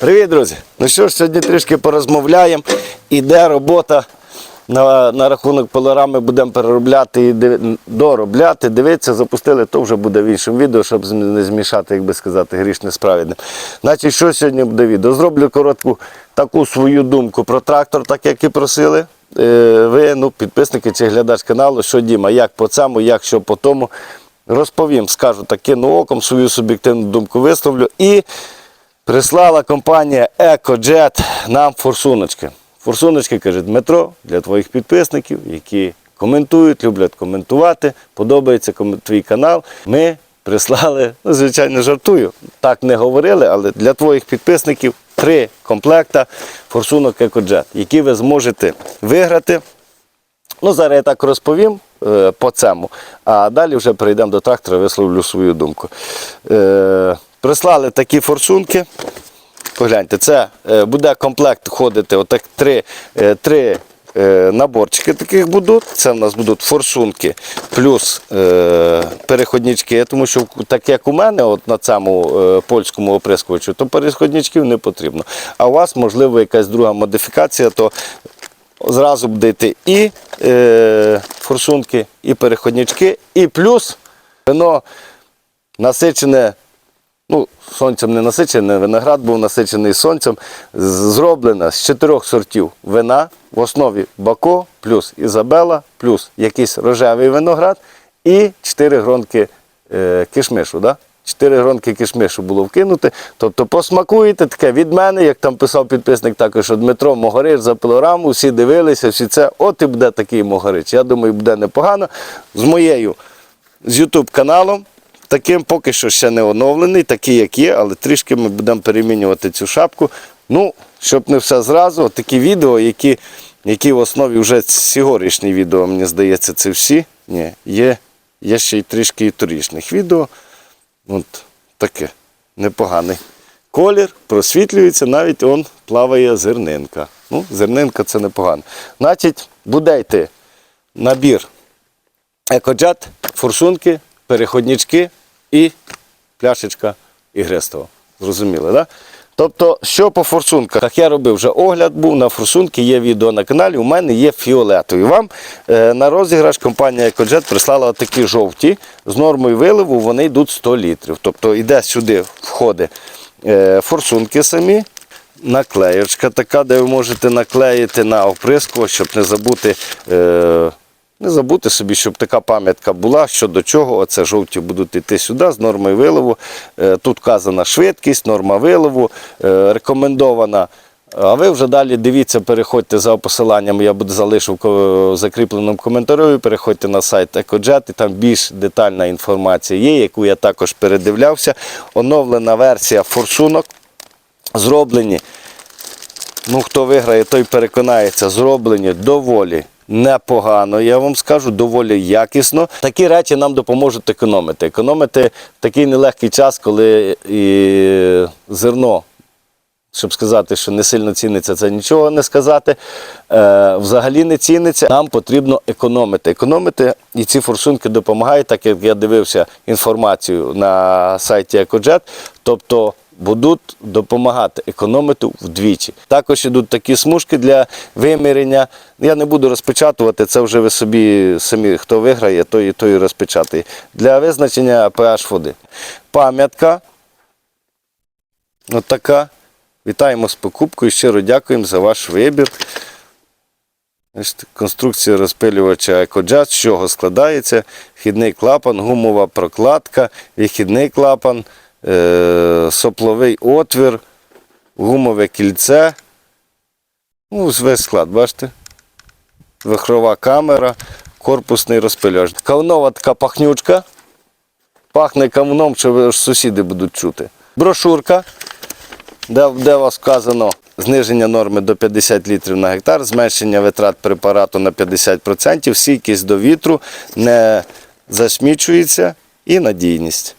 Привіт, друзі! Ну що ж, сьогодні трішки порозмовляємо. Іде робота на, на рахунок пилорами, будемо переробляти і диви- доробляти. Дивитися, запустили, то вже буде в іншому відео, щоб не змішати, як би сказати, грішне з. Значить, що сьогодні буде відео? Зроблю коротку таку свою думку про трактор, так як і просили. Е, Ви, ну, підписники чи глядач каналу, що Діма, як по цьому, як що по тому. Розповім, скажу так, кину оком, свою суб'єктивну думку висловлю. І Прислала компанія EcoJet нам форсуночки. Форсуночки, каже Дмитро, для твоїх підписників, які коментують, люблять коментувати, подобається твій канал. Ми прислали, ну, звичайно, жартую. Так не говорили, але для твоїх підписників три комплекта форсунок EcoJet, які ви зможете виграти. Ну, зараз я так розповім е, по цьому, а далі вже перейдемо до трактора, висловлю свою думку. Е, прислали такі форсунки. Погляньте, це е, буде комплект входити отак три, е, три е, наборчики таких будуть. Це в нас будуть форсунки плюс переходнички, тому що так як у мене от на цьому польському оприскувачу, то переходничків не потрібно. А у вас, можливо, якась друга модифікація, то зразу буде і форсунки, і переходнички, і плюс вино насичене, сонцем не насичене, виноград був насичений сонцем, з- зроблено з чотирьох сортів вина, в основі Бако, плюс Ізабела, плюс якийсь рожевий виноград і чотири гронки е, кишмишу. Да? Чотири гронки кишмишу було вкинути. Тобто посмакуєте таке від мене, як там писав підписник також, що Дмитро Могорич за пилораму, всі дивилися, всі це. От і буде такий Могорич. Я думаю, буде непогано. З моєю з YouTube каналом. Таким поки що ще не оновлений, такий як є, але трішки ми будемо перемінювати цю шапку. Ну, щоб не все зразу, такі відео, які, які в основі вже сьогоднішні відео, мені здається, це всі. Ні, є, є ще й трішки і торічних відео. От таке непоганий. Колір просвітлюється, навіть он плаває зернинка. Ну, зернинка це непогано. Значить, буде набір екоджет, форсунки, переходнички і пляшечка ігристого. Зрозуміли, так? Тобто, що по форсунках? Так я робив вже огляд був на форсунки, є відео на каналі, у мене є фіолетові. Вам е, на розіграш компанія EcoJet прислала такі жовті. З нормою виливу вони йдуть 100 літрів. Тобто йде сюди, входить е, форсунки самі, наклеєчка така, де ви можете наклеїти на оприскувач, щоб не забути. Е, не забути собі, щоб така пам'ятка була, що до чого. Оце жовті будуть йти сюди з нормою виливу. Е, Тут вказана швидкість, норма виливу, е, рекомендована. А ви вже далі дивіться, переходьте за посиланням, я буду залишив в закріпленому коментарі. Переходьте на сайт EcoJet, і там більш детальна інформація є, яку я також передивлявся. Оновлена версія форсунок. Зроблені Ну, хто виграє, той переконається, зроблені доволі непогано. Я вам скажу, доволі якісно. Такі речі нам допоможуть економити. Економити в такий нелегкий час, коли і зерно. Щоб сказати, що не сильно ціниться, це нічого не сказати. Е, взагалі не ціниться. Нам потрібно економити. Економити і ці форсунки допомагають, так як я дивився інформацію на сайті EcoJet. Тобто будуть допомагати економити вдвічі. Також ідуть такі смужки для виміряння. Я не буду розпечатувати, це вже ви собі самі, хто виграє, той, той і розпечатає. Для визначення pH води. Пам'ятка. От така. Вітаємо з покупкою. Щиро дякуємо за ваш вибір. Конструкція розпилювача EcoJazz, з чого складається? Вхідний клапан, гумова прокладка, вихідний клапан, сопловий отвір, гумове кільце. Ну, весь склад, бачите? Вихрова камера, корпусний розпилювач. Кавнова така пахнючка. Пахне кавуном, що сусіди будуть чути. Брошурка де, де вас вказано зниження норми до 50 літрів на гектар, зменшення витрат препарату на 50%, стійкість до вітру, не засмічується і надійність.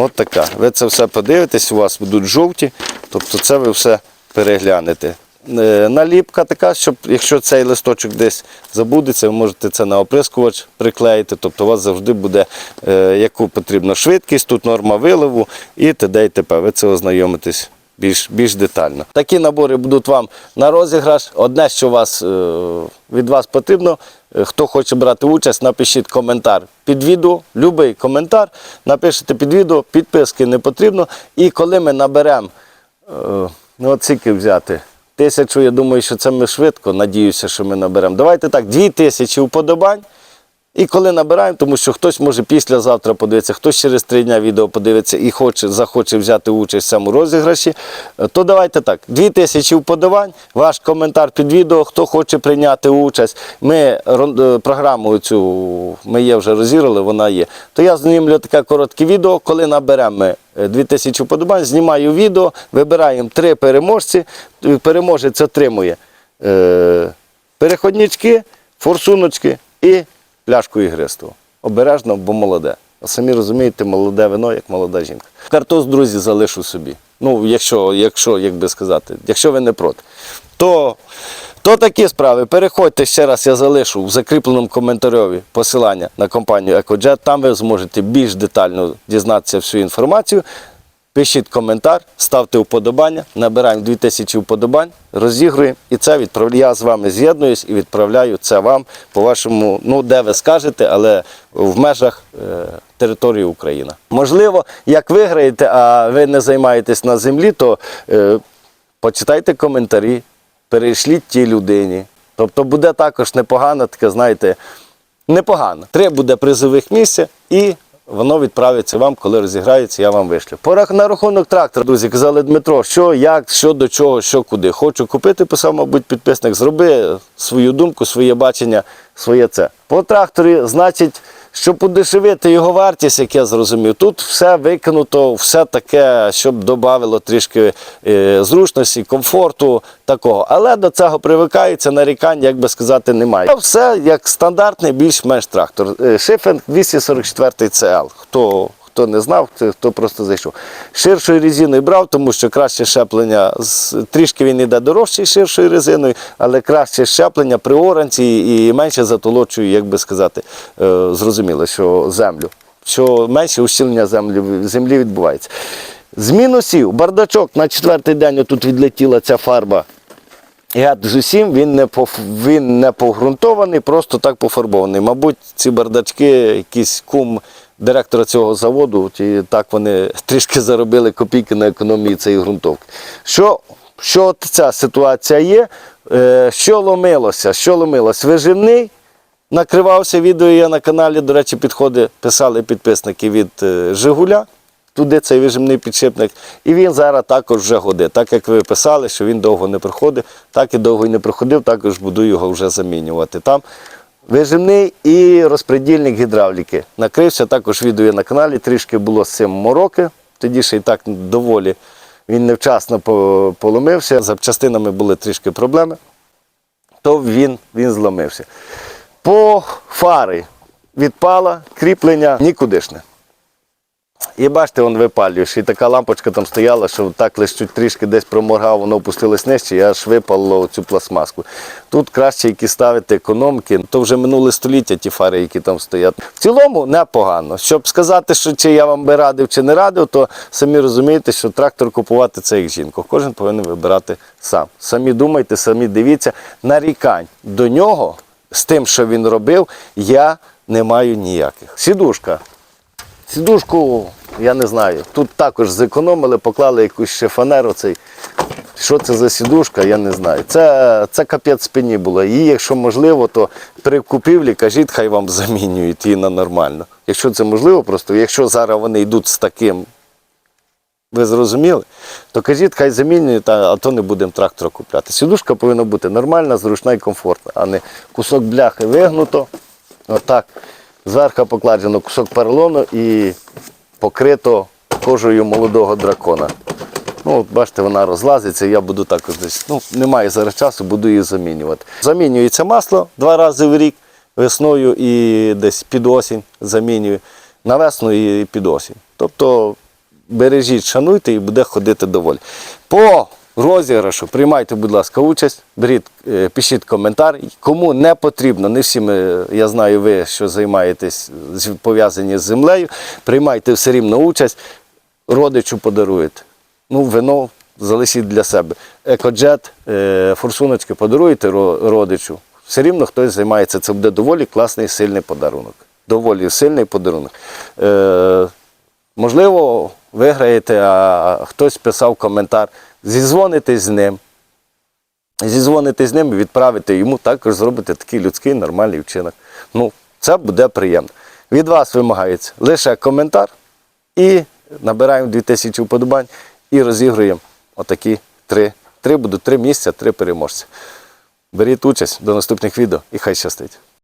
От така. Ви це все подивитесь, у вас будуть жовті, тобто це ви все переглянете. Е, Наліпка така, щоб якщо цей листочок десь забудеться, ви можете це на оприскувач приклеїти, тобто у вас завжди буде е, яку потрібна швидкість, тут норма виливу і т.д. і т.п. Ви це ознайомитесь більш, більш детально. Такі набори будуть вам на розіграш. Одне, що вас, е, від вас потрібно, е, хто хоче брати участь, напишіть коментар під відео, будь-який коментар, напишіть під відео, підписки не потрібно. І коли ми наберемо, е, ну от взяти. Тисячу, я думаю, що це ми швидко, надіюся, що ми наберемо. Давайте так, дві тисячі вподобань. І коли набираємо, тому що хтось може післязавтра подивитися, хтось через три дня відео подивиться і хоче, захоче взяти участь в цьому розіграші, е, то давайте так, дві тисячі вподобань, ваш коментар під відео, хто хоче прийняти участь. Ми е, програму цю ми є вже розіграли, вона є. То я знімлю таке коротке відео, коли наберемо е, 2000 вподобань, знімаю відео, вибираємо три переможці, е, переможець отримує. Е, переходнички, форсуночки і пляшку ігристого. Обережно, бо молоде. А самі розумієте, молоде вино, як молода жінка. Картоз, друзі, залишу собі. Ну, якщо, якщо, як би сказати, якщо ви не проти. То, то такі справи. Переходьте ще раз, я залишу в закріпленому коментарі посилання на компанію EcoJet. Там ви зможете більш детально дізнатися всю інформацію. Пишіть коментар, ставте вподобання, набираємо 2000 вподобань, розігруємо і це відправляю. Я з вами з'єднуюсь і відправляю це вам по вашому, ну де ви скажете, але в межах е, території України. Можливо, як виграєте, а ви не займаєтесь на землі, то е, почитайте коментарі, перейшліть тій людині. Тобто буде також непогано, таке, знаєте, непогано. Три буде призових місця і воно відправиться вам, коли розіграється, я вам вишлю. Порах на рахунок трактора, друзі, казали Дмитро, що, як, що до чого, що куди. Хочу купити, писав, мабуть, підписник, зроби свою думку, своє бачення, своє це. По тракторі, значить, щоб подешевити його вартість, як я зрозумів, тут все викинуто, все таке, щоб додавало трішки е, зручності, комфорту такого. Але до цього привикається, нарікань, як би сказати, немає. Все як стандартний, більш-менш трактор. Е, Шифен 244 CL. Хто, хто не знав, хто- просто зайшов. Ширшою резиною брав, тому що краще щеплення, трішки він йде дорожче ширшою резиною, але краще щеплення при оранці і менше затолочує, як би сказати, е, зрозуміло, що землю. Що менше ущільнення землі, землі відбувається. З мінусів, бардачок на четвертий день тут відлетіла ця фарба. Гет з усім він не поф... він не погрунтований, просто так пофарбований. Мабуть, ці бардачки, якийсь кум директора цього заводу, і так вони трішки заробили копійки на економії цієї ґрунтовки. Що, що ця ситуація є? Е, що ломилося? Що ломилось? Виживний. Накривався відео є на каналі, до речі, підходи писали підписники від е, Жигуля. Туди цей вижимний підшипник. І він зараз також вже годить. Так як ви писали, що він довго не проходить, так і довго і не проходив, також буду його вже замінювати. Там вижимний і розпредільник гідравліки. Накрився також відео на каналі, трішки було з цим мороки. Тоді ще і так доволі він невчасно поломився. Запчастинами були трішки проблеми, то він, він зломився. По фари відпала, кріплення нікудишне. І бачите, він випалюєш. І така лампочка там стояла, що так лише трішки десь проморгав, воно опустилось нижче, і аж випало цю пластмаску. Тут краще які ставити економки. То вже минуле століття ті фари, які там стоять. В цілому непогано. Щоб сказати, що чи я вам би радив, чи не радив, то самі розумієте, що трактор купувати це як жінку. Кожен повинен вибирати сам. Самі думайте, самі дивіться. Нарікань до нього з тим, що він робив, я не маю ніяких. Сідушка. Сідушку, я не знаю. Тут також зекономили, поклали якусь ще фанеру. Цей. Що це за сідушка, я не знаю. Це, це капець спині було. Її, якщо можливо, то при купівлі кажіть, хай вам замінюють її на нормально. Якщо це можливо, просто якщо зараз вони йдуть з таким, ви зрозуміли, то кажіть, хай замінюють, а то не будемо трактора купляти. Сідушка повинна бути нормальна, зручна і комфортна, а не кусок бляхи вигнуто. Отак. Зверху покладено кусок поролону і покрито кожею молодого дракона. Ну, от бачите, вона розлазиться, я буду так десь. Ну, немає зараз часу, буду її замінювати. Замінюється масло два рази в рік, весною і десь під осінь замінюю. На весну і під осінь. Тобто бережіть, шануйте і буде ходити доволі. По розіграшу приймайте, будь ласка, участь, беріть, е, пишіть коментар. Кому не потрібно, не всі ми, я знаю, ви, що займаєтесь пов'язані з землею, приймайте все рівно участь, родичу подаруєте. Ну, вино залишіть для себе. Екоджет, е, форсуночки подаруєте родичу. Все рівно хтось займається. Це буде доволі класний, сильний подарунок. Доволі сильний подарунок. Е, можливо, виграєте, а хтось писав коментар. Зізвонитесь з ним. Зізвонитесь з ним і відправите йому також зробите такий людський нормальний вчинок. Ну, це буде приємно. Від вас вимагається лише коментар і набираємо 2000 вподобань і розігруємо отакі три. Три будуть три місця, три переможці. Беріть участь до наступних відео і хай щастить.